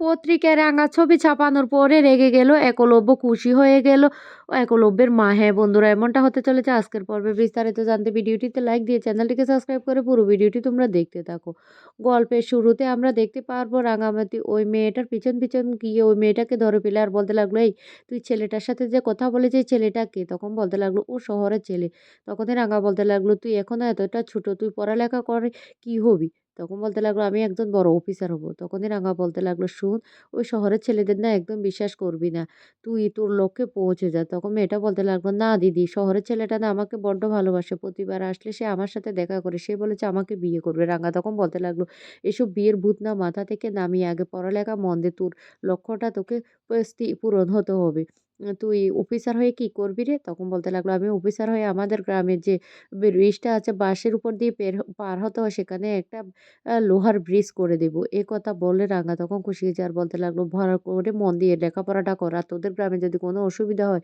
পত্রিকায় রাঙা ছবি ছাপানোর পরে রেগে গেল, একলব্য খুশি হয়ে গেল। একলব্যের মা হ্যাঁ বন্ধুরা, এমনটা হতে চলেছে। আজকের পর্বে বিস্তারিত জানতে ভিডিওটিতে লাইক দিয়ে চ্যানেলটিকে সাবস্ক্রাইব করে পুরো ভিডিওটি তোমরা দেখতে থাকো। গল্পের শুরুতে আমরা দেখতে পারব রাঙামাতি ওই মেয়েটার পিছন পিছন গিয়ে ওই মেয়েটাকে ধরে পেলে আর বলতে লাগল, এই, তুই ছেলেটার সাথে যে কথা বলেছে, এই ছেলেটা কে? তখন বলতে লাগল, ও শহরের ছেলে। তখনই রাঙা বলতে লাগল, তুই এখনও এতটা ছোট, তুই পড়ালেখা করে, কি হবি? তখন বলতে লাগল, আমি একজন বড় অফিসার হব। তখনই রাঙা বলতে লাগল, শুন, ওই শহরের ছেলেদের না একদম বিশ্বাস করবি না। তুই তোর লক্ষ্যে পৌঁছে যা। তখন মেয়েটা বলতে লাগল, না দিদি, শহরের ছেলেটা না আমাকে বড্ড ভালোবাসে। প্রতিবার আসলে সে আমার সাথে দেখা করে। সে বলেছে আমাকে বিয়ে করবে রাঙা তখন বলতে লাগল, এসব বিয়ের ভূত না মাথা থেকে নামিয়ে আগে পড়ালেখা মন্দে তোর লক্ষ্যটা তোকে পূরণ হতে হবে। তুই অফিসার হয়ে কি করবি রে? তখন বলতে লাগল, আমি অফিসার হয়ে আমাদের গ্রামের যে ব্রিজটা আছে বাঁশের উপর দিয়ে পের পার হতে হয়, সেখানে একটা লোহার ব্রিজ করে দেব। এ কথা বলে রাঙা তখন খুশি হয়েছে আর বলতে লাগল ভালো করে মন দিয়ে লেখাপড়াটা কর আর তোদের গ্রামে যদি কোনো অসুবিধা হয়,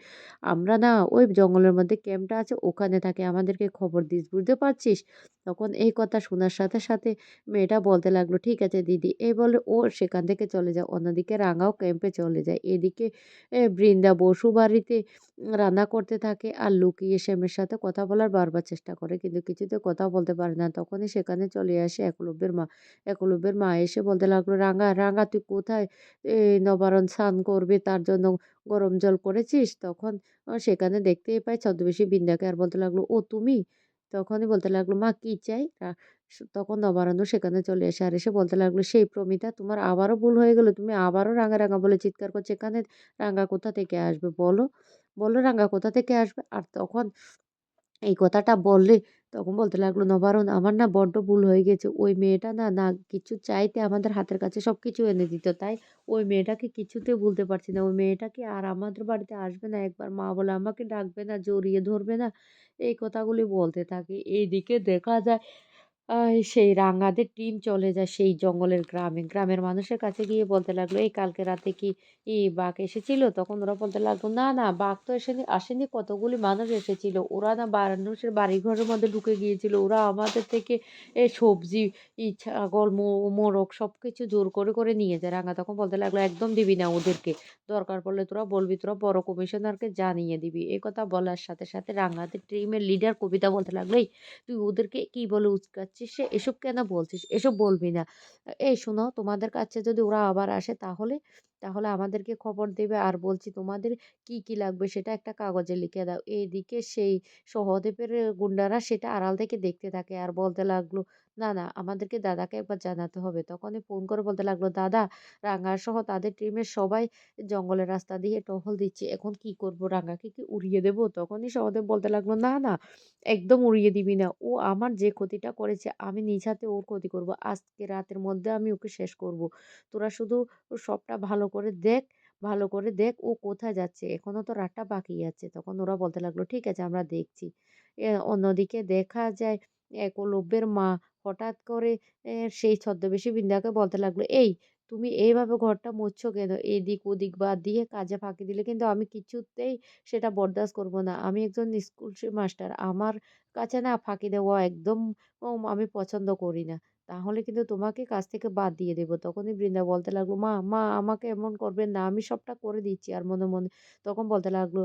আমরা না ওই জঙ্গলের মধ্যে ক্যাম্পটা আছে, ওখানে থাকে, আমাদেরকে খবর দিস, বুঝতে পারছিস? তখন এই কথা শোনার সাথে সাথে মেয়েটা বলতে লাগল, ঠিক আছে দিদি। এই বলে, ও সেখান থেকে চলে যায়, অন্যদিকে রাঙাও ক্যাম্পে চলে যায়। এদিকে বৃন্দা বসু বাড়িতে রান্না করতে থাকে আর লুকিয়ে শ্যামের সাথে কথা বলার বারবার চেষ্টা করে। কিন্তু কিছুতে কথা বলতে পারে না। তখনই সেখানে চলে আসে একলব্যের মা। একলব্যের মা এসে বলতে লাগল, রাঙা রাঙা, তুই কোথায়? নবারণ স্নান করবে, তার জন্য গরম জল করেছিস? তখন সেখানে দেখতেই পাই ছদ্মবেশী বিন্দাকে আর বলতে লাগল, ও, তুমি? তখনই বলতে লাগল, মা, কি চাই? তখন নবারণ্য সেখানে চলে এসে, আর এসে বলতে লাগল, সেই প্রমিতা, তোমার আবারও ভুল হয়ে গেল। তুমি আবারও রাঙা রাঙা বলে চিৎকার করছে। এখানে রাঙা কোথা থেকে আসবে বলো? বলো রাঙা কোথা থেকে আসবে? আর তখন এই কথাটা বললে তখন বলতে লাগল, নবারণ, আমার না বড্ড ভুল হয়ে গেছে। ওই মেয়েটা না না কিছু চাইতে আমাদের হাতের কাছে সব কিছু এনে দিত। তাই ওই মেয়েটাকে কিছুতে ভুলতে পারছি না। ওই মেয়েটাকে আর আমাদের বাড়িতে আসবে না। একবার মা বলে আমাকে ডাকবে না, জড়িয়ে ধরবে না। এই কথাগুলি বলতে থাকে। এইদিকে দেখা যায় সেই রাঙাদের টিম চলে যায় সেই জঙ্গলের গ্রামে। গ্রামের মানুষের কাছে গিয়ে বলতে লাগল, এই কালকে রাতে কি ই বাঘ এসেছিল? তখন ওরা বলতে লাগল, না না, বাঘ তো এসেনি আসেনি, কতগুলি মানুষ এসেছিল। ওরা না মানুষের বাড়িঘরের মধ্যে ঢুকে গিয়েছিল। ওরা আমাদের থেকে এ সবজি, ই ছাগল মোরগ সব কিছু জোর করে করে নিয়ে যায় রাঙা। তখন বলতে লাগল, একদম দিবি না ওদেরকে। দরকার পড়লে তোরা বলবি, তোরা বড় কমিশনারকে জানিয়ে দিবি। এ কথা বলার সাথে সাথে রাঙাদের টিমের লিডার কবিতা বলতে লাগল, এই, তুই ওদেরকে কি বলে উস্কাচ্ছিস সে এসব কেন বলছিস? এসব বলবি না। এই শোনো, তোমাদের কাছে যদি ওরা আবার আসে, তাহলে তাহলে আমাদেরকে খবর দেবে। আর বলছি তোমাদের কি কি লাগবে সেটা একটা কাগজে লিখে দাও। এইদিকে সেই সহদেবের গুন্ডারা সেটা আড়াল থেকে দেখতে থাকে আর বলতে লাগল, না না, আমাদেরকে দাদাকে একবার জানাতে হবে। তখনই ফোন করে বলতে লাগল, দাদা রাঙা সহ তাদের টিমের সবাই জঙ্গলের রাস্তা দিয়ে টহল দিচ্ছে। এখন কি করব? রাঙাকে কি উড়িয়ে দেব? তখনই সহদেব বলতে লাগল, না না, একদম উড়িয়ে দিবি না। ও আমার যে ক্ষতিটা করেছে, আমি নিজ হাতে ওর ক্ষতি করব। আজকে রাতের মধ্যে আমি ওকে শেষ করব। তোরা শুধু সবটা ভালো করে দেখ, ভালো করে দেখ ও কোথায় যাচ্ছে। এখনও তো রাতটা বাকি আছে। তখন ওরা বলতে লাগল, ঠিক আছে, আমরা দেখছি। অন্যদিকে দেখা যায়, এক একলব্যের মা হঠাৎ করে সেই ছদ্মবেশী বৃন্দাকে বলতে লাগল, এই, তুমি এইভাবে ঘরটা মুছছো কেন? এদিক ওদিক বাদ দিয়ে কাজে ফাঁকি দিলে কিন্তু আমি কিছুতেই সেটা বরদাস্ত করব না। আমি একজন স্কুল মাস্টার। আমার কাছে না ফাঁকি দেওয়া একদম আমি পছন্দ করি না। তাহলে কিন্তু তোমাকে কাজ থেকে বাদ দিয়ে দেবো। তখনই বৃন্দা বলতে লাগল, মা মা, আমাকে এমন করবেন না, আমি সবটা করে দিচ্ছি। আর মনে মনে তখন বলতে লাগল,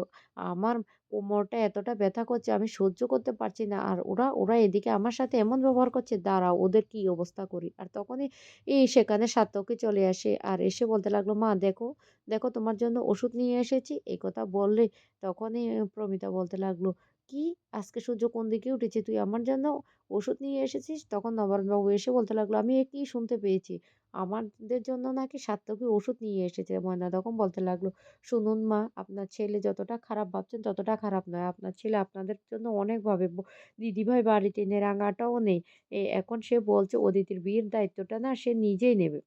আমার কোমরটা এতটা ব্যথা করছে, আমি সহ্য করতে পারছি না। আর ওরা ওরা এদিকে আমার সাথে এমন ব্যবহার করছে, দাঁড়াও, ওদের কি অবস্থা করি? আর তখনই এই সেখানে সার্থকই চলে আসে আর এসে বলতে লাগল, মা, দেখো দেখো তোমার জন্য ওষুধ নিয়ে এসেছি। এই কথা বললে তখনই প্রমিতা বলতে লাগল কি? আজকে সূর্য কোন দিকে উঠেছে? তুই আমার জন্য ওষুধ নিয়ে এসেছিস? তখন নবারণবাবু এসে বলতে লাগল, আমি এ কী শুনতে পেয়েছি? আমাদের জন্য নাকি সাত্তকী ওষুধ নিয়ে এসেছে? ময়না তখন বলতে লাগল, শুনুন মা, আপনার ছেলে যতটা খারাপ ভাবছেন ততটা খারাপ নয়। আপনার ছেলে আপনাদের জন্য অনেক ভাবে দিদিভাই বাড়িতে নেই। রাঙাটাও নেই এখন সে বলছে অদিতির বিয়ের দায়িত্বটা না সে নিজেই নেবে।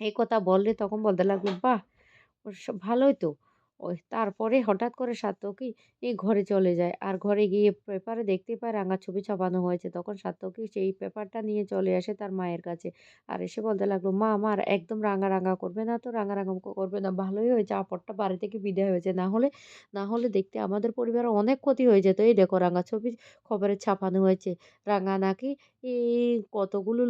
এই কথা বললে তখন বলতে লাগল, বাহ! ভালোই তো। ওই তারপরে হঠাৎ করে সাত্তকী এই ঘরে চলে যায়। আর ঘরে গিয়ে পেপারে দেখতে পায় রাঙা ছবি ছাপানো হয়েছে। তখন সাত্তকী সেই পেপারটা নিয়ে চলে আসে তার মায়ের কাছে। আর এসে বলতে লাগল, মা, আমার একদম রাঙা রাঙা করবে না তো? রাঙা রাঙা করবে না। ভালোই হয়েছে। আপদটা বাড়ি থেকে বিদায় হয়েছে। না হলে না হলে দেখতে আমাদের পরিবারের অনেক ক্ষতি হয়ে যেত। এই দেখো রাঙা ছবি খবরে ছাপানো হয়েছে। রাঙা নাকি এই কতগুলো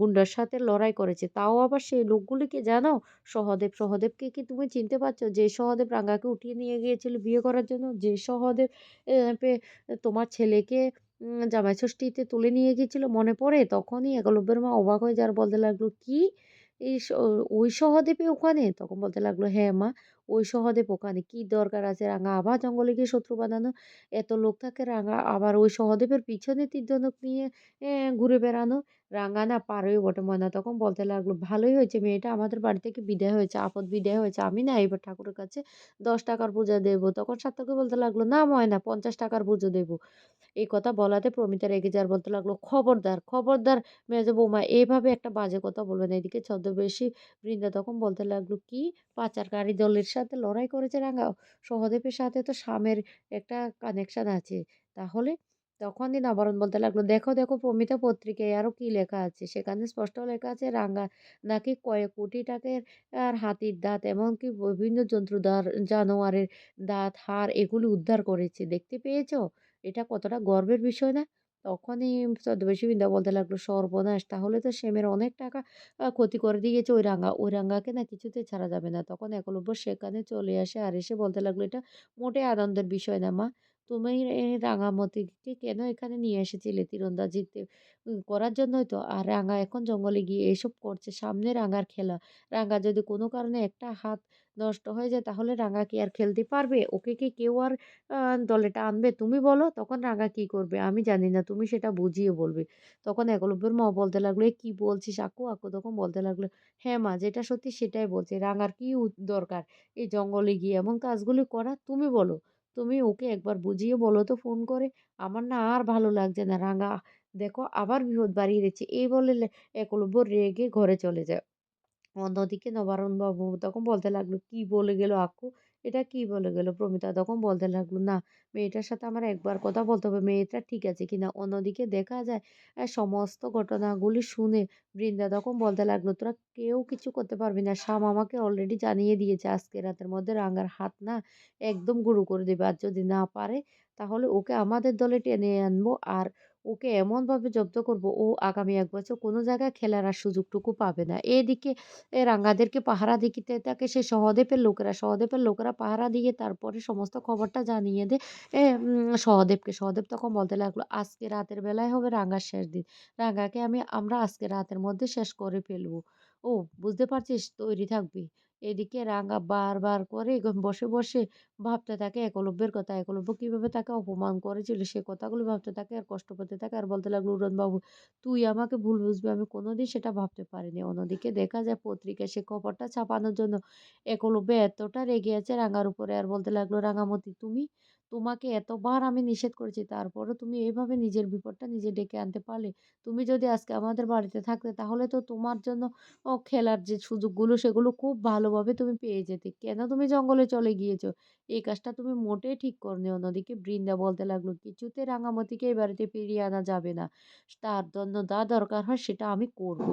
গুন্ডার সাথে লড়াই করেছে। তাও আবার সেই লোকগুলিকে জানো? সহদেব, সহদেবকে কি তুমি চিনতে পারছ? যে সহদেব রাঙাকে উঠিয়ে নিয়ে গিয়েছিল বিয়ে করার জন্য। যে সহদেব তোমার ছেলেকে জামাই ষষ্ঠীতে তুলে নিয়ে গিয়েছিল মনে পড়ে, তখনই একলব্যের মা অবাক হয়ে যার বলতে লাগল, কি? এই ওই সহদেবই ওখানে? তখন বলতে লাগল হ্যাঁ মা, ওই সহদেব ওখানে। কি দরকার আছে? রাঙা আবার জঙ্গলে গিয়ে শত্রু বানানো এত লোক থাকে, রাঙা আবার ওই সহদেবের পিছনে তীরধনুক নিয়ে ঘুরে বেড়ানো? রাঙা না পারোই বটে ময়না। তখন বলতে লাগল, ভালোই হয়েছে মেয়েটা, আমাদের বাড়ি থেকে বিদায় হয়েছে, আপদ বিদায় হয়েছে, আমি না এবার ঠাকুরের কাছে দশ টাকার পূজা দেবো। তখন সার্থকে বলতে লাগল, না ময়না, পঞ্চাশ টাকার পুজো দেবো। এই কথা বলাতে প্রমিতা রেগে যাওয়ার বলতে লাগল, খবরদার খবরদার মেজো বৌমা এইভাবে একটা বাজে কথা বলবেন এদিকে ছদ্মবেশী বৃন্দা তখন বলতে লাগল, কি পাচারকারী দলের সাথে লড়াই করেছে রাঙা? সহদেবের সাথে তো স্বামের একটা কানেকশন আছে। তাহলে তখনই নবারণ বলতে লাগল, দেখো দেখো, প্রমিতা পত্রিকায় আরও কি লেখা আছে? সেখানে স্পষ্ট লেখা আছে, রাঙা নাকি কয়েক কোটি টাকার, আর হাতির দাঁত, এমনকি বিভিন্ন জন্তু জানোয়ারের দাঁত, হাড়, এগুলি উদ্ধার করেছে। দেখতে পেয়েছ? এটা কতটা গর্বের বিষয় না? তখনই ছদ্মবেশী বিন্দা বলতে লাগল, সর্বনাশ, তাহলে তো সেমের অনেক টাকা ক্ষতি করে দিয়েছে ওই রাঙা, ওই রাঙাকে না কিছুতে ছাড়া যাবে না। তখন একলব্য সেখানে চলে আসে আর এসে বলতে লাগল, এটা মোটে আনন্দের বিষয় না, মা। তুমি রাঙামতিকে কেন এখানে নিয়ে এসেছিলে তীরন্দাজিতে করার জন্যই তো। আর রাঙা এখন জঙ্গলে গিয়ে এসব করছে, সামনে রাঙার খেলা। রাঙা যদি কোনো কারণে একটা হাত নষ্ট হয়ে যায়, তাহলে রাঙা কি আর খেলতে পারবে? ওকে কি কেউ আর দলে টানবে? তুমি বলো, তখন রাঙা কি করবে? আমি জানি না, তুমি সেটা বুঝিয়ে বলবে। তখন একলব্যের মা বলতে লাগল কি বলছিস? আকু আকু, তখন বলতে লাগল হ্যাঁ মা, যেটা সত্যি সেটাই বলছে। রাঙার কি দরকার? এই জঙ্গলে গিয়ে এমন কাজগুলি করা? তুমি বলো। তুমি ওকে একবার বুঝিয়ে বলো তো ফোন করে। আমার না আর ভালো লাগছে না। রাঙা, দেখো আবার বিপদ বাড়িয়ে দিচ্ছে। এই বলে একলব্য রেগে ঘরে চলে যায়। অন্যদিকে নবারুণবাবু তখন বলতে লাগল, কি বলে গেল আক্কু? এটা কি বলে গেল? প্রমিতা তখন বলতে লাগল, না, মেয়েটার সাথে আমার একবার কথা বলতে হবে। মেয়েটা ঠিক আছে কিনা? অন্যদিকে দেখা যায় সমস্ত ঘটনাগুলি শুনে বৃন্দা তখন বলতে লাগল, তোরা কেউ কিছু করতে পারবি না। শাম আমাকে অলরেডি জানিয়ে দিয়েছে আজকে রাতের মধ্যে রাঙার হাত না একদম গুঁড়ো করে দেবে। আর যদি না পারে, তাহলে ওকে আমাদের দলে টেনে আনব। আর ওকে এমনভাবে জব্দ করব, ও আগামী এক বছর কোনো জায়গায় খেলার আর সুযোগটুকু পাবে না। এদিকে রাঙাদেরকে পাহারা দিতে থাকে সে সহদেবের লোকেরা সহদেবের লোকেরা পাহারা দিয়ে তারপরে সমস্ত খবরটা জানিয়ে দেয় সহদেবকে, সহদেব তখন বলতে লাগল, আজকে রাতের বেলায় হবে রাঙার শেষ দিন। রাঙাকে আমি, আমরা আজকে রাতের মধ্যে শেষ করে ফেলব। ও, বুঝতে পারছিস? তৈরি থাকবি? এদিকে রাঙা বারবার করে বসে বসে ভাবতে থাকে একলব্যের কথা একলব্য কীভাবে তাকে অপমান করেছিল, সে কথাগুলো ভাবতে থাকে আর কষ্ট পেতে থাকে আর বলতে লাগল উড়নবাবু তুই আমাকে ভুল বুঝবি, আমি কোনোদিন সেটা ভাবতে পারিনি। অন্যদিকে দেখা যায় পত্রিকায় সে খবরটা ছাপানোর জন্য একলব্য এতটা রেগে আছে রাঙার উপরে আর বলতে লাগল, রাঙামতি, তুমি তোমাকে এতবার আমি নিষেধ করেছি, তারপরও তুমি এইভাবে নিজের বিপদটা নিজে ডেকে আনতে পারলে, তুমি যদি আজকে আমাদের বাড়িতে থাকতে, তাহলে তো তোমার জন্য খেলার যে সুযোগগুলো, সেগুলো খুব ভালোভাবে তুমি পেয়ে যেতে। কেন তুমি জঙ্গলে চলে গিয়েছো? এই কাজটা তুমি মোটেই ঠিক করনি। অন্যদিকে বৃন্দা বলতে লাগল, কিছুতে রাঙামতিকে এই বাড়িতে ফিরিয়ে আনা যাবে না। তার জন্য যা দরকার হয়, সেটা আমি করব।